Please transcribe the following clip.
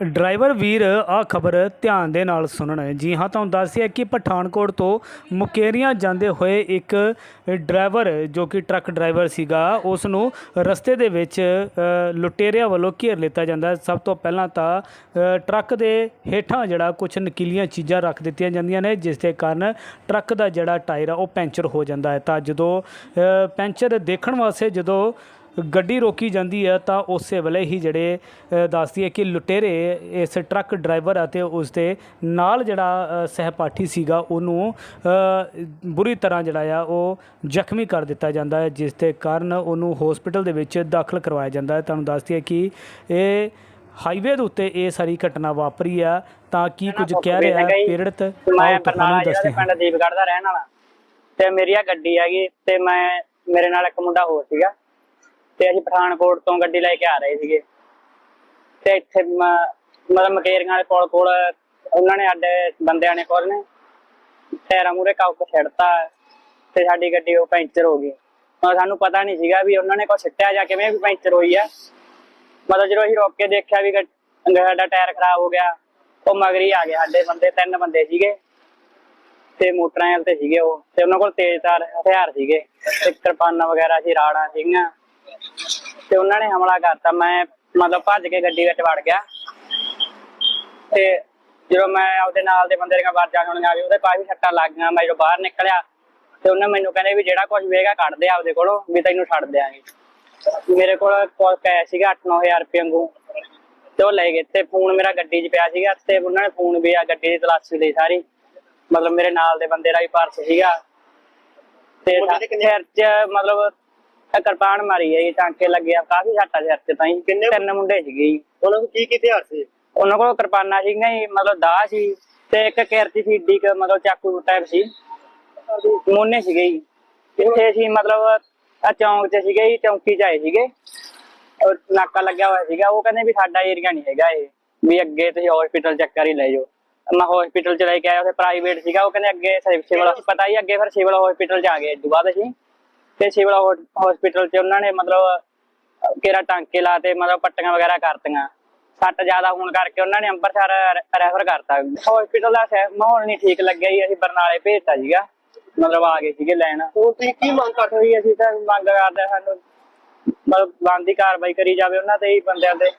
Driver ਵੀਰ, ਆਹ ਖਬਰ ਧਿਆਨ ਦੇ ਨਾਲ ਸੁਣਨ ਜੀ ਹਾਂ, ਤੁਹਾਨੂੰ ਦੱਸਿਆ ਕਿ ਪਠਾਨਕੋਟ ਤੋਂ ਮੁਕੇਰੀਆਂ ਜਾਂਦੇ ਹੋਏ ਇੱਕ ਡਰਾਈਵਰ, ਜੋ ਕਿ ਟਰੱਕ ਡਰਾਈਵਰ ਸੀਗਾ ਉਸ ਨੂੰ ਰਸਤੇ ਦੇ ਵਿੱਚ ਲੁਟੇਰਿਆਂ ਵੱਲੋਂ ਘੇਰ ਲਿੱਤਾ ਜਾਂਦਾ ਸਭ ਤੋਂ ਪਹਿਲਾਂ ਤਾਂ ਟਰੱਕ ਦੇ ਹੇਠਾਂ ਜਿਹੜਾ ਕੁਝ ਨਕੀਲੀਆਂ ਚੀਜ਼ਾਂ ਰੱਖ ਦਿੱਤੀਆਂ ਜਾਂਦੀਆਂ ਨੇ, ਜਿਸ ਦੇ ਕਾਰਨ ਟਰੱਕ ਦਾ ਜਿਹੜਾ ਟਾਇਰ ਆ, ਉਹ ਪੈਂਚਰ ਹੋ ਜਾਂਦਾ ਹੈ। ਤਾਂ ਜਦੋਂ ਪੈਂਚਰ ਦੇਖਣ ਵਾਸਤੇ ਜਦੋਂ ਗੱਡੀ ਰੋਕੀ ਜਾਂਦੀ ਹੈ ਤਾਂ ਉਸੇ ਵੇਲੇ ਹੀ ਜਿਹੜੇ ਦੱਸਦੀ ਹੈ ਕਿ ਲੁਟੇਰੇ ਇਸ ਟਰੱਕ ਡਰਾਈਵਰ ਅਤੇ ਉਸ ਦੇ ਨਾਲ ਜਿਹੜਾ ਸਹਿਪਾਠੀ ਸੀਗਾ ਉਹਨੂੰ ਬੁਰੀ ਤਰ੍ਹਾਂ ਜਿਹੜਾ ਆ ਉਹ ਜ਼ਖਮੀ ਕਰ ਦਿੱਤਾ ਜਾਂਦਾ ਹੈ ਜਿਸ ਦੇ ਕਾਰਨ ਉਹਨੂੰ ਹਸਪੀਟਲ ਦੇ ਵਿੱਚ ਦਾਖਲ ਕਰਵਾਇਆ ਜਾਂਦਾ ਹੈ। ਤੁਹਾਨੂੰ ਦੱਸਦੀ ਹੈ ਕਿ ਇਹ ਹਾਈਵੇ ਦੇ ਉੱਤੇ ਇਹ ਸਾਰੀ ਘਟਨਾ ਵਾਪਰੀ ਆ ਤਾਂ ਕੀ ਕੁਝ ਕਹਿ ਰਿਹਾ ਹੈ? ਪੀੜਤ? ਮੈਂ ਜ਼ਿਲ੍ਹੇ ਦੱਸਦੇ ਪਿੰਡ ਦੀਪਗੜ੍ਹ ਦਾ ਰਹਿਣ ਵਾਲਾ। ਤੇ ਮੇਰੀ ਆ ਗੱਡੀ ਹੈਗੀ ਤੇ ਮੈਂ ਮੇਰੇ ਨਾਲ ਇੱਕ ਮੁੰਡਾ ਹੋਰ ਸੀਗਾ। ਤੇ ਅਸੀਂ ਪਠਾਨਕੋਟ ਤੋਂ ਗੱਡੀ ਲੈ ਕੇ ਆ ਰਹੇ ਸੀਗੇ। ਤੇ ਇੱਥੇ ਮਤਲਬ ਮਕੇਰੀਆਂ ਵਾਲੇ ਕੋਲ ਕੋਲ ਉਹਨਾਂ ਨੇ ਅੱਡੇ ਬੰਦਿਆਂ ਨੇ ਕੋਲ ਨੇ। ਟਾਇਰਾਂ ਮੂਰੇ ਕੱਪ ਛੱਡਤਾ ਤੇ ਸਾਡੀ ਗੱਡੀ ਉਹ ਪੈਂਚਰ ਹੋ ਗਈ। ਮਤਲਬ ਸਾਨੂੰ ਪਤਾ ਨਹੀਂ ਸੀਗਾ ਵੀ ਉਹਨਾਂ ਨੇ ਕੁਛ ਛੱਟਿਆ ਜਾਂ ਕਿਵੇਂ ਵੀ ਪੈਂਚਰ ਹੋਈ ਆ। ਮਤਲਬ ਜਦੋਂ ਅਸੀਂ ਰੋਕ ਕੇ ਦੇਖਿਆ ਵੀ ਸਾਡਾ ਟਾਇਰ ਖਰਾਬ ਹੋ ਗਿਆ, ਉਹ ਮਗਰੀ ਆ ਗਏ ਸਾਡੇ ਬੰਦੇ, ਤਿੰਨ ਬੰਦੇ ਸੀਗੇ। ਤੇ ਮੋਟਰਾਂ ਤੇ ਸੀਗੇ ਉਹ। ਤੇ ਉਹਨਾਂ ਕੋਲ ਤੇਜ਼ਧਾਰ ਹਥਿਆਰ ਸੀਗੇ। ਤੇ ਕਿਰਪਾਨਾਂ ਵਗੈਰਾ ਸੀ, ਰਾੜਾਂ ਸੀਗੀਆਂ। ਤੇ ਉਹਨਾਂ ਨੇ ਹਮਲਾ ਕਰਤਾ। ਮੈਂ ਮਤਲਬ ਭੱਜ ਕੇ ਗੱਡੀ ਵਿੱਚ ਵੜ ਗਿਆ। ਤੇ ਜਦੋਂ ਮੈਂ ਆਪਦੇ ਨਾਲ ਦੇ ਬੰਦੇ ਦੀਆਂ ਵਾਜਾਂ ਸੁਣੀਆਂ ਵੀ ਉਹਦੇ ਕਾਫੀ ਸੱਟਾਂ ਲੱਗ ਗਈਆਂ। ਮੈਂ ਜਦੋਂ ਬਾਹਰ ਨਿਕਲਿਆ ਤੇ ਉਹਨੇ ਮੈਨੂੰ ਕਹਿੰਦੇ ਵੀ ਜਿਹੜਾ ਕੁਝ ਵੇਗਾ ਕੱਢ ਦੇ ਆਪਦੇ ਕੋਲੋਂ ਵੀ ਤੈਨੂੰ ਛੱਡ ਦਿਆਂਗੇ। ਮੇਰੇ ਕੋਲ ਕੋਲ ਕੈਸ਼ ਸੀਗਾ 8-9000 ਰੁਪਏ ਵਾਂਗੂ। ਤੇ ਉਹ ਲੈ ਗਏ। ਤੇ ਫੋਨ ਮੇਰਾ ਗੱਡੀ 'ਚ ਪਿਆ ਸੀਗਾ ਤੇ ਉਹਨਾਂ ਨੇ ਫੋਨ ਵੀ ਆ ਗੱਡੀ ਦੀ ਤਲਾਸ਼ੀ ਲਈ ਸਾਰੀ। ਮਤਲਬ ਮੇਰੇ ਨਾਲ ਦੇ ਬੰਦੇ ਦਾ ਵੀ ਪਰਸ ਸੀਗਾ। ਤੇ ਸਿਰ 'ਚ ਮਤਲਬ ਇਹ ਕਿਰਪਾਨ ਮਾਰੀ ਹੈ ਜੀ ਟਾਂਕੇ ਲੱਗੇ ਆ ਕਾਫੀ ਸੱਟਾਂ ਸਿਰ ਤਾਂ ਜੀ। ਕਿੰਨੇ- ਤਿੰਨ ਮੁੰਡੇ ਸੀਗੇ ਜੀ। ਉਹਨਾਂ ਕੋਲ ਕੀ ਕੀ ਹਥਿਆਰ ਸੀ ਉਹਨਾਂ ਕੋਲ ਕਿਰਪਾਨਾਂ ਸੀਗੀਆਂ ਜੀ ਮਤਲਬ ਦਾਹ ਸੀ ਤੇ ਇੱਕ ਕਿਰਤੀ ਸੀ ਏਡੀ ਕੁ ਮਤਲਬ ਚਾਕੂ ਟਾਈਪ ਸੀ। ਮੋਨੇ ਸੀਗੇ ਜੀ। ਇੱਥੇ ਸੀ ਮਤਲਬ ਆ ਚੌਂਕ 'ਚ ਸੀਗੇ ਜੀ ਚੌਂਕੀ 'ਚ ਆਏ ਸੀਗੇ। ਉਹ ਨਾਕਾ ਲੱਗਿਆ ਹੋਇਆ ਸੀਗਾ ਉਹ ਕਹਿੰਦੇ ਵੀ ਸਾਡਾ ਏਰੀਆ ਨਹੀਂ ਹੈਗਾ ਇਹ ਵੀ ਅੱਗੇ ਤੁਸੀਂ ਹਸਪੀਟਲ ਚੈੱਕ ਕਰੀ ਲੈ ਜਾਓ। ਮੈਂ ਹਸਪੀਟਲ 'ਚ ਲੈ ਕੇ ਆਇਆ ਉੱਥੇ ਪ੍ਰਾਈਵੇਟ ਸੀਗਾ ਉਹ ਕਹਿੰਦੇ ਅੱਗੇ ਸਿਵਲ ਪਤਾ ਹੀ ਅੱਗੇ ਫਿਰ ਸਿਵਲ ਹਸਪੀਟਲ 'ਚ ਆ ਗਏ ਇਸ ਤੋਂ ਬਾਅਦ ਅਸੀਂ। ਤੇ ਸਿਵਲ ਹਸਪੀਟਲ 'ਚ ਉਹਨਾਂ ਨੇ ਮਤਲਬ ਕਿਹੜਾ ਟਾਂਕੇ ਲਾਤੇ ਮਤਲਬ ਪੱਟੀਆਂ ਵਗੈਰਾ ਕਰਤੀਆਂ। ਸੱਟ ਜ਼ਿਆਦਾ ਹੋਣ ਕਰਕੇ ਉਹਨਾਂ ਨੇ ਅੰਮ੍ਰਿਤਸਰ ਰੈਫਰ ਕਰਤਾ। ਹਸਪੀਟਲ ਦਾ ਮਾਹੌਲ ਨਹੀਂ ਠੀਕ ਲੱਗਿਆ ਜੀ, ਅਸੀਂ ਬਰਨਾਲੇ ਭੇਜਤਾ ਸੀਗਾ। ਮਤਲਬ ਆ ਗਏ ਸੀਗੇ ਲੈਣ। ਹੁਣ ਤੁਸੀਂ ਕੀ ਮੰਗ ਕਰਦੇ ਹੋਈ ਅਸੀਂ ਤਾਂ ਮੰਗ ਕਰਦੇ ਸਾਨੂੰ ਮਤਲਬ ਬੰਦੀ ਕਾਰਵਾਈ ਕਰੀ ਜਾਵੇ ਉਹਨਾਂ ਤੇ ਹੀ ਬੰਦਿਆਂ ਤੇ।